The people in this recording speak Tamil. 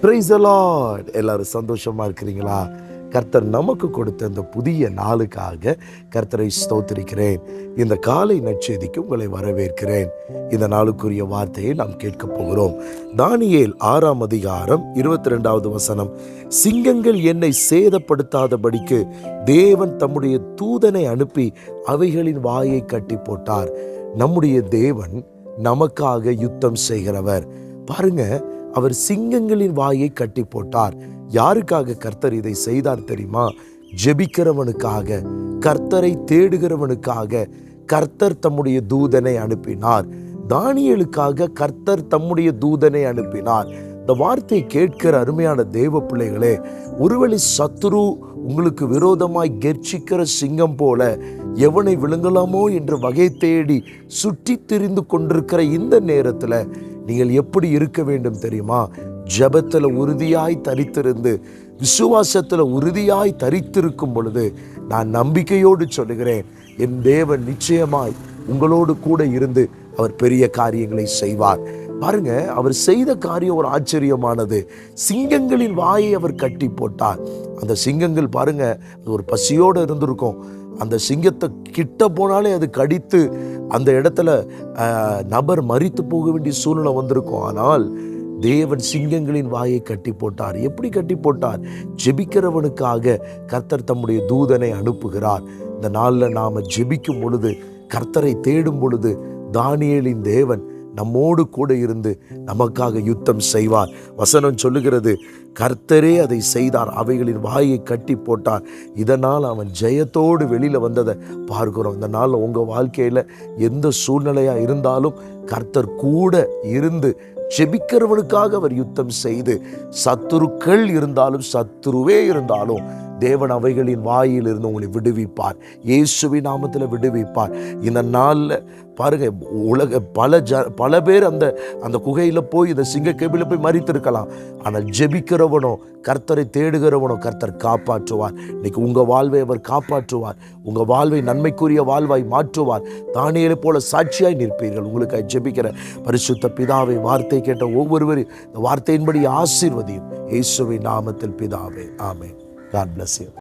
பிரைஸ் லார்ட் எல்லாரும் சந்தோஷமா இருக்கிறீங்களா? கர்த்தர் நமக்கு கொடுத்த இந்த புதிய நாளுக்காக கர்த்தரை ஸ்தோத்திரிக்கிறேன். இந்த காலை நற்செய்திக்கு உங்களை வரவேற்கிறேன். இந்த நாளுக்குரிய வார்த்தையை நாம் கேட்க போகிறோம். தானியேல் ஆறாம் அதிகாரம் இருபத்தி ரெண்டாவது வசனம். சிங்கங்கள் என்னை சேதப்படுத்தாதபடிக்கு தேவன் தம்முடைய தூதனை அனுப்பி அவைகளின் வாயை கட்டி போட்டார். நம்முடைய தேவன் நமக்காக யுத்தம் செய்கிறவர். பாருங்க அவர் சிங்கங்களின் வாயை கட்டி போட்டார். யாருக்காக கர்த்தர் இதை செய்தார் தெரியுமா? ஜெபிக்கிறவனுக்காக கர்த்தரை தேடுகிறவனுக்காக கர்த்தர் தம்முடைய தூதனை அனுப்பினார். தானியலுக்காக கர்த்தர் தம்முடைய தூதனை அனுப்பினார். இந்த வார்த்தையை கேட்கிற அருமையான தெய்வ பிள்ளைகளே ஒருவேளை சத்ரு உங்களுக்கு விரோதமாய் கெர்ச்சிக்கிற சிங்கம் போல எவனை விழுங்கலாமோ என்று வகை தேடி சுற்றி திரிந்து கொண்டிருக்கிற இந்த நேரத்தில் நீங்கள் எப்படி இருக்க வேண்டும் தெரியுமா? ஜெபத்தில் உறுதியாய் தரித்திருந்து விசுவாசத்தில் உறுதியாய் தரித்திருக்கும் பொழுது நான் நம்பிக்கையோடு சொல்லுகிறேன் என் தேவன் நிச்சயமாய் உங்களோடு கூட இருந்து அவர் பெரிய காரியங்களை செய்வார். பாருங்க அவர் செய்த காரியம் ஒரு ஆச்சரியமானது. சிங்கங்களின் வாயை அவர் கட்டி போட்டார். அந்த சிங்கங்கள் பாருங்க அது ஒரு பசியோடு இருந்திருக்கும். அந்த சிங்கத்தை கிட்ட போனாலே அது கடித்து அந்த இடத்துல நபர் மறித்து போக வேண்டிய சூழ்நிலை வந்திருக்கும். ஆனால் தேவன் சிங்கங்களின் வாயை கட்டி போட்டார். எப்படி கட்டி போட்டார்? ஜெபிக்கிறவனுக்காக கர்த்தர் தம்முடைய தூதனை அனுப்புகிறார். இந்த நாளில் நாம் ஜெபிக்கும் பொழுது கர்த்தரை தேடும் பொழுது தானியலின் தேவன் நம்மோடு கூட இருந்து நமக்காக யுத்தம் செய்வார். வசனம் சொல்லுகிறது கர்த்தரே அதை செய்தார் அவைகளின் வாயை கட்டி போட்டார். இதனால் அவன் ஜெயத்தோடு வெளியில் வந்ததை பார்க்கிறோம். இந்த நாளில் உங்கள் வாழ்க்கையில் எந்த சூழ்நிலையாக இருந்தாலும் கர்த்தர் கூட இருந்து ஜெபிக்கிறவனுக்காக அவர் யுத்தம் செய்து சத்துருக்கள் இருந்தாலும் சத்துருவே இருந்தாலும் தேவன் அவைகளின் வாயில் இருந்து உங்களை விடுவிப்பார். இயேசுவி நாமத்தில் விடுவிப்பார். இந்த நாளில் பாருங்க உலக பல ஜ பல பேர் அந்த அந்த குகையில் போய் இந்த சிங்க கேபிளில் போய் மறித்திருக்கலாம் ஆனால் ஜெபிக்கிறவனோ கர்த்தரை தேடுகிறவனோ கர்த்தர் காப்பாற்றுவார். இன்னைக்கு உங்கள் வாழ்வை அவர் காப்பாற்றுவார். உங்கள் வாழ்வை நன்மைக்குரிய வாழ்வாய் மாற்றுவார். தானியலை போல சாட்சியாய் நிற்பீர்கள். உங்களுக்காக ஜெபிக்கிற பரிசுத்த பிதாவை வார்த்தை கேட்ட ஒவ்வொருவரும் இந்த வார்த்தையின்படி ஆசீர்வதியும். இயேசுவை நாமத்தில் பிதாவே ஆமே காட் bless you